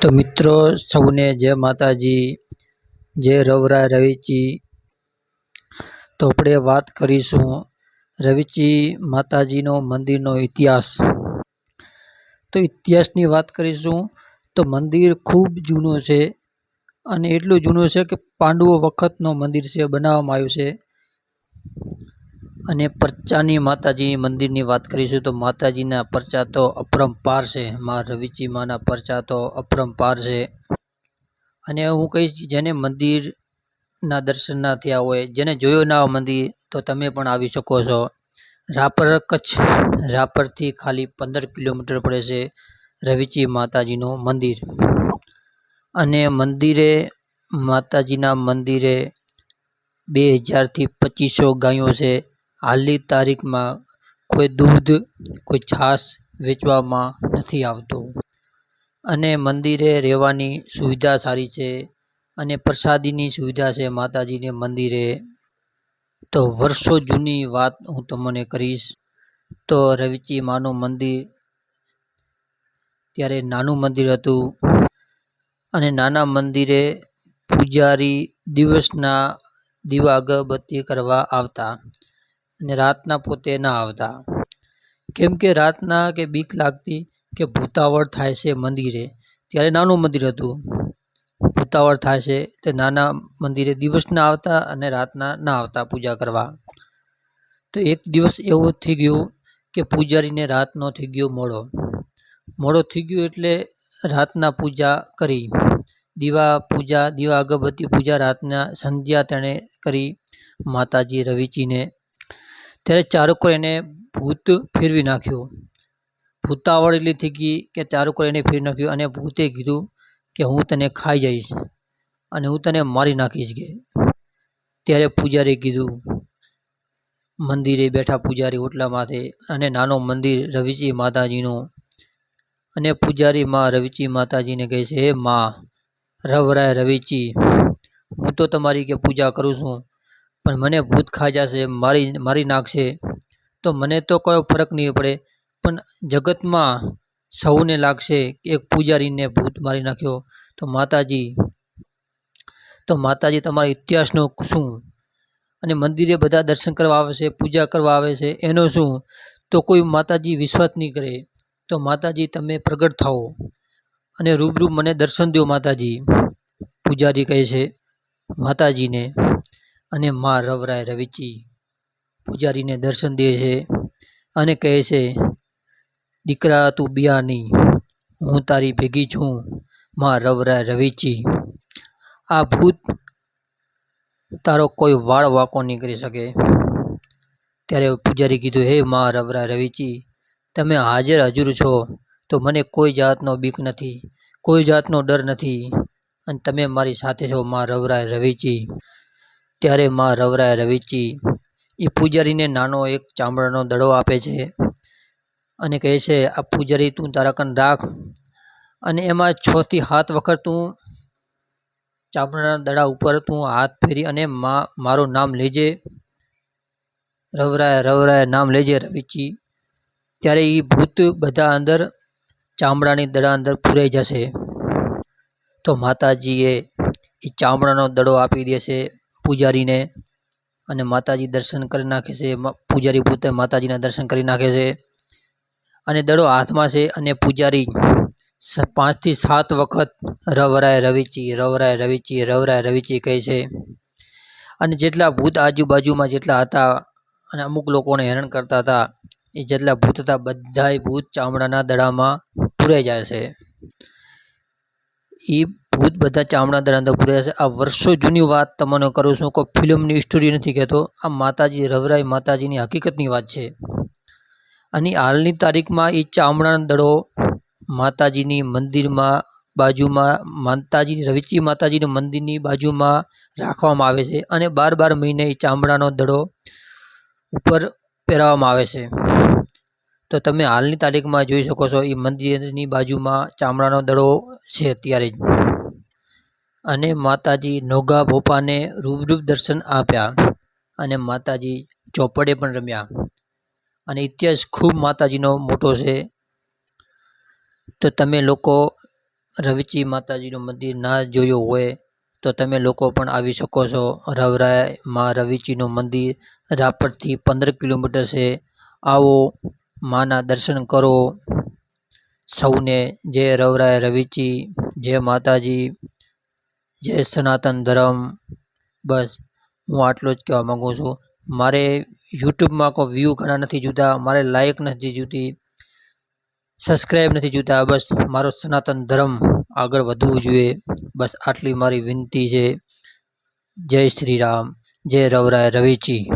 તો મિત્રો, સૌને જય માતાજી, જય રવરા રવિચી. તો આપણે વાત કરીશું રવિચી માતાજીનો મંદિરનો ઇતિહાસ. તો ઇતિહાસની વાત કરીશું તો મંદિર ખૂબ જૂનું છે અને એટલું જૂનું છે કે પાંડવો વખતનો મંદિર છે, બનાવવામાં આવ્યું છે. અને પરચાની માતાજી મંદિરની વાત કરીશું તો માતાજીના પરચા તો અપરંપાર છે. મા રવિચી માના પરચા તો અપરંપાર છે. અને હું કહીશ જેને મંદિરના દર્શન ના થયા હોય, જેને જોયો ના હોય મંદિર, તો તમે પણ આવી શકો છો. રાપર કચ્છ, રાપરથી ખાલી પંદર કિલોમીટર પડે છે રવિચી માતાજીનું મંદિર. અને મંદિરે, માતાજીના મંદિરે બે હજારથી પચીસો ગાયો છે. હાલની તારીખમાં કોઈ દૂધ, કોઈ છાશ વેચવામાં નથી આવતું. અને મંદિરે રહેવાની સુવિધા સારી છે અને પ્રસાદીની સુવિધા છે માતાજીને મંદિરે. તો વર્ષો જૂની વાત હું તમને કરીશ. તો રવિચી માનું મંદિર ત્યારે નાનું મંદિર હતું. અને નાના મંદિરે પૂજારી દિવસના દીવા અગરબત્તી કરવા આવતા. અને રાતના પોતે ના આવતા. કેમ કે રાતના કે બીક લાગતી કે ભૂતાવળ થાય છે મંદિરે. ત્યારે નાનું મંદિર હતું. ભૂતાવળ થાય છે તે નાના મંદિરે દિવસના આવતા અને રાતના ના આવતા પૂજા કરવા. તો એક દિવસ એવું થઈ ગયું કે પૂજારીને રાતનો થઈ ગયો મોડો. મોડો થઈ ગયો એટલે રાતના પૂજા કરી. દીવા પૂજા, દીવા અગરબત્તી પૂજા રાતના સંધ્યા તેણે કરી. માતાજી રવિચીને ત્યારે ચારુકોર એને ભૂત ફેરવી નાખ્યું. ભૂતાવળ એટલી થઈ ગઈ કે ચારુકોર એને ફેરવી નાખ્યું અને ભૂતે કીધું કે હું તને ખાઈ જઈશ અને હું તને મારી નાખીશ કે. ત્યારે પૂજારી કીધું, મંદિરે બેઠા પૂજારી ઓટલા માથે અને નાનો મંદિર રવિચી માતાજીનું. અને પૂજારી માં રવિચી માતાજીને કહે છે, હે માં, રવરાય રવિચી, હું તો તમારી કે પૂજા કરું છું. પણ મને ભૂત ખાઈ જશે, મારી મારી નાખશે તો મને તો કોઈ ફરક નહીં પડે, પણ જગતમાં સૌને લાગશે એક પૂજારીને ભૂત મારી નાખ્યો. તો માતાજી તો માતાજી તમારા ઇતિહાસનો શું? અને મંદિરે બધા દર્શન કરવા આવે છે, પૂજા કરવા આવે છે, એનો શું? તો કોઈ માતાજી વિશ્વાસ નહીં કરે. તો માતાજી તમે પ્રગટ થાઓ. અને રૂબરૂ મને દર્શન દો માતાજી, પૂજારી કહે છે માતાજીને. અને મા રવરાય રવિચી પૂજારીને દર્શન દે છે અને કહે છે, દીકરા તું બિયાની, હું તારી ભેગી છું, મા રવરાય રવિચી. આ ભૂત તારો કોઈ વાળ વાંકો નહીં કરી શકે. ત્યારે પૂજારી કીધું, હે મા રવરાય રવિચી, તમે હાજર હજુર છો તો મને કોઈ જાતનો બીક નથી, કોઈ જાતનો ડર નથી. અને તમે મારી સાથે છો, મા રવરાય રવિચી. ત્યારે મા રવરાય રવિચી એ પૂજારીને નાનો એક ચામડાનો દડો આપે છે અને કહે છે, આ પૂજારી તું તારા કન રાખ. અને એમાં છથી હાથ વખત તું ચામડાના દડા ઉપર તું હાથ ફેરી અને મા, મારું નામ લેજે. રવરાય રવરાય નામ લેજે રવિચી. ત્યારે એ ભૂત બધા અંદર ચામડાની દડા અંદર પૂરાઈ જશે. તો માતાજીએ એ ચામડાનો દડો આપી દે છે પૂજારીને અને માતાજી દર્શન કરી નાખે છે. પૂજારી પોતે માતાજીના દર્શન કરી નાખે છે. અને દડો હાથમાં છે અને પૂજારી પાંચથી સાત વખત રવરાય રવિચી રવરાય રવિચી રવરાય રવિચી કહે છે. અને જેટલા ભૂત આજુબાજુમાં જેટલા હતા અને અમુક લોકોને હેરાન કરતા હતા, એ જેટલા ભૂત હતા બધાય ભૂત ચામડાના દડામાં પૂરાઈ જાય છે. એ ભૂત બધા ચામડા દરાંધા પૂરાય છે. આ વર્ષો જૂની વાત તમને કરું છું કોઈ ફિલ્મની સ્ટોરી નથી કહેતો. આ માતાજી, રવરાય માતાજીની હકીકતની વાત છે. અને હાલની તારીખમાં એ ચામડાનો દડો માતાજીની મંદિરમાં બાજુમાં માતાજી, રવિચી માતાજીના મંદિરની બાજુમાં રાખવામાં આવે છે અને બાર બાર મહિને એ ચામડાનો દડો ઉપર પહેરાવવામાં આવે છે. તો તમે હાલની તારીખમાં જોઈ શકો છો એ મંદિરની બાજુમાં ચામડાનો દડો છે અત્યારે જ. અને માતાજી નોગા ભોપાને રૂબરૂપ દર્શન આપ્યા અને માતાજી ચોપડે પણ રમ્યા. અને ઇતિહાસ ખૂબ માતાજીનો મોટો છે. તો તમે લોકો રવિચી માતાજીનું મંદિર ના જોયું હોય, તો તમે લોકો પણ આવી શકો છો. રવરાયમાં રવિચીનું મંદિર રાપરથી પંદર કિલોમીટર છે. આવો માના દર્શન કરો. સૌને જય રવરાય રવિચી, જય માતાજી. જય સનાતન ધર્મ. બસ, હું આટલું જ કહેવા માગું છું. મારે યુટ્યુબમાં કોઈ વ્યૂ ઘણા નથી જોતા, મારે લાઇક નથી જોતી સબસ્ક્રાઈબ નથી જોતા. બસ, મારો સનાતન ધર્મ આગળ વધવું જોઈએ. બસ, આટલી મારી વિનંતી છે. જય શ્રી રામ. જય રવરાય રવિચી.